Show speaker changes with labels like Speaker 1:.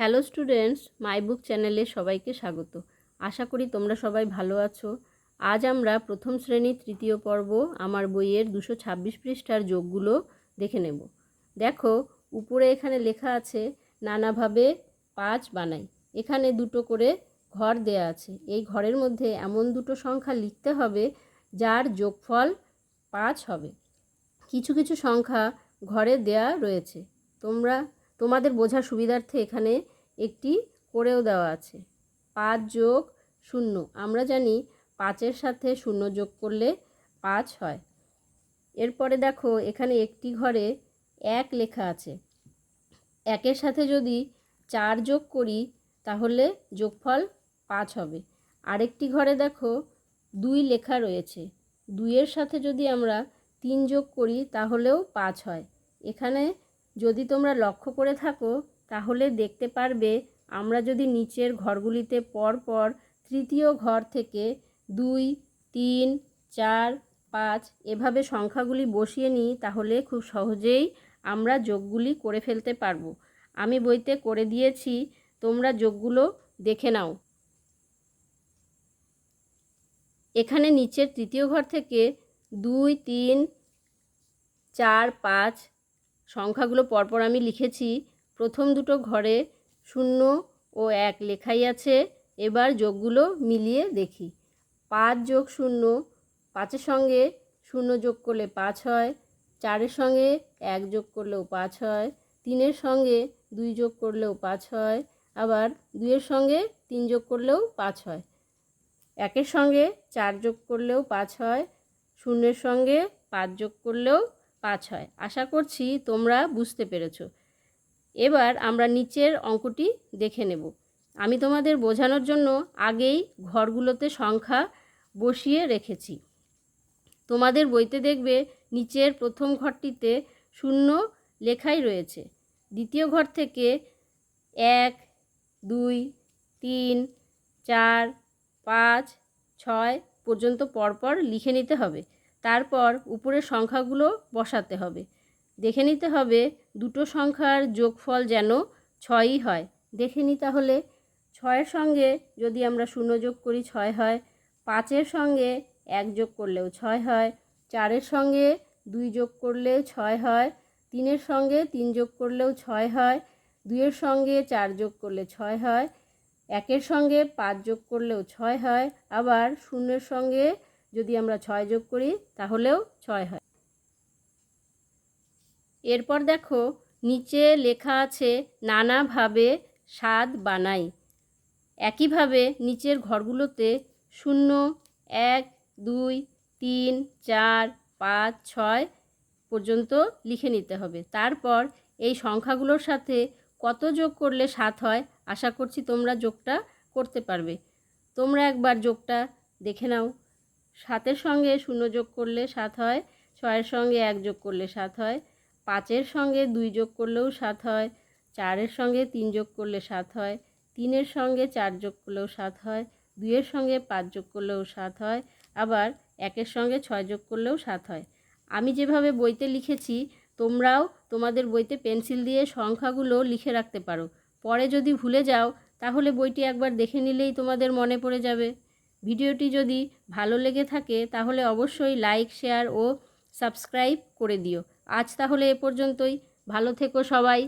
Speaker 1: Hello students মাই বুক চ্যানেলে সবাইকে স্বাগত। আশা করি তোমরা সবাই ভালো আছো। আজ আমরা প্রথম শ্রেণির তৃতীয় পর্ব, আমার বইয়ের দুশো ছাব্বিশ পৃষ্ঠার যোগগুলো দেখে নেব। দেখো, উপরে এখানে লেখা আছে, নানাভাবে পাঁচ বানাই। এখানে দুটো করে ঘর দেয়া আছে। এই ঘরের মধ্যে এমন দুটো সংখ্যা লিখতে হবে, যার যোগফল পাঁচ হবে। কিছু কিছু সংখ্যা ঘরে দেয়া রয়েছে। তোমরা তোমাদের বোঝার সুবিধার্থে এখানে একটি করেও দেওয়া আছে। পাঁচ যোগ শূন্য। আমরা জানি পাঁচের সাথে শূন্য যোগ করলে পাঁচ হয়। এরপরে দেখো, এখানে একটি ঘরে এক লেখা আছে। একের সাথে যদি চার যোগ করি, তাহলে যোগফল পাঁচ হবে। আরেকটি ঘরে দেখো, দুই লেখা রয়েছে। দুইয়ের সাথে যদি আমরা তিন যোগ করি, তাহলেও পাঁচ হয়। এখানে যদি তোমরা লক্ষ্য করে থাকো, তাহলে দেখতে পারবে আমরা যদি নিচের ঘরগুলিতে পর পর তৃতীয় ঘর থেকে দুই, তিন, চার, পাঁচ এভাবে সংখ্যাগুলি বসিয়ে নিই, তাহলে খুব সহজেই আমরা যোগগুলি করে ফেলতে পারব। আমি বইতে করে দিয়েছি, তোমরা যোগগুলো দেখে নাও। এখানে নিচের তৃতীয় ঘর থেকে দুই, তিন, চার, পাঁচ সংখ্যাগুলো পরপর আমি লিখেছি। প্রথম দুটো ঘরে শূন্য ও এক লেখাই আছে। এবার যোগগুলো মিলিয়ে দেখি। পাঁচ যোগ শূন্য, পাঁচের সঙ্গে শূন্য যোগ করলে পাঁচ হয়। চারের সঙ্গে এক যোগ করলেও পাঁচ হয়। তিনের সঙ্গে দুই যোগ করলেও পাঁচ হয়। আবার দুইয়ের সঙ্গে তিন যোগ করলেও পাঁচ হয়। একের সঙ্গে চার যোগ করলেও পাঁচ হয়। শূন্যের সঙ্গে পাঁচ যোগ করলেও পাঁচ হয়। আশা করছি তোমরা বুঝতে পেরেছ। এবার আমরা নিচের অঙ্কটি দেখে নেব। আমি তোমাদের বোঝানোর জন্য আগেই ঘরগুলোতে সংখ্যা বসিয়ে রেখেছি। তোমাদের বইতে দেখবে নিচের প্রথম ঘরটিতে শূন্য লেখাই রয়েছে। দ্বিতীয় ঘর থেকে এক, দুই, তিন, চার, পাঁচ, ছয় পর্যন্ত পরপর লিখে নিতে হবে। তারপর উপরের সংখ্যাগুলো বসাতে হবে। দেখে নিতে হবে দুটো সংখ্যার যোগফল যেন ছয়ই হয়। দেখে নিই তাহলে, ছয়ের সঙ্গে যদি আমরা শূন্য যোগ করি ছয় হয়, পাঁচের সঙ্গে এক যোগ করলেও ছয় হয়, চারের সঙ্গে দুই যোগ করলে ছয় হয়, তিনের সঙ্গে তিন যোগ করলেও ছয় হয়, দুইয়ের সঙ্গে চার যোগ করলে ছয় হয়, একের সঙ্গে পাঁচ যোগ করলেও ছয় হয়, আবার শূন্যের সঙ্গে যদি আমরা ছয় যোগ করি, তাহলেও ছয় হয়। এরপর দেখো, নিচে লেখা আছে, নানাভাবে স্বাদ বানাই। একইভাবে নিচের ঘরগুলোতে শূন্য, এক, দুই, তিন, চার, পাঁচ, ছয় পর্যন্ত লিখে নিতে হবে। তারপর এই সংখ্যাগুলোর সাথে কত যোগ করলে সাত হয়, আশা করছি তোমরা যোগটা করতে পারবে। তোমরা একবার যোগটা দেখে নাও। সাতের সঙ্গে শূন্য যোগ করলে সাত হয়, ছয়ের সঙ্গে এক যোগ করলে সাত হয়, পাঁচের সঙ্গে দুই যোগ করলেও সাত হয়, চারের সঙ্গে তিন যোগ করলে সাত হয়, তিনের সঙ্গে চার যোগ করলেও সাত হয়, দুইয়ের সঙ্গে পাঁচ যোগ করলেও সাত হয়, আবার একের সঙ্গে ছয় যোগ করলেও সাত হয়। আমি যেভাবে বইতে লিখেছি, তোমরাও তোমাদের বইতে পেন্সিল দিয়ে সংখ্যাগুলো লিখে রাখতে পারো। পরে যদি ভুলে যাও, তাহলে বইটি একবার দেখে নিলেই তোমাদের মনে পড়ে যাবে। ভিডিওটি যদি ভালো লেগে থাকে, তাহলে অবশ্যই লাইক, শেয়ার ও সাবস্ক্রাইব করে দিও। আজ তাহলে এ পর্যন্তই। ভালো থেকো সবাই।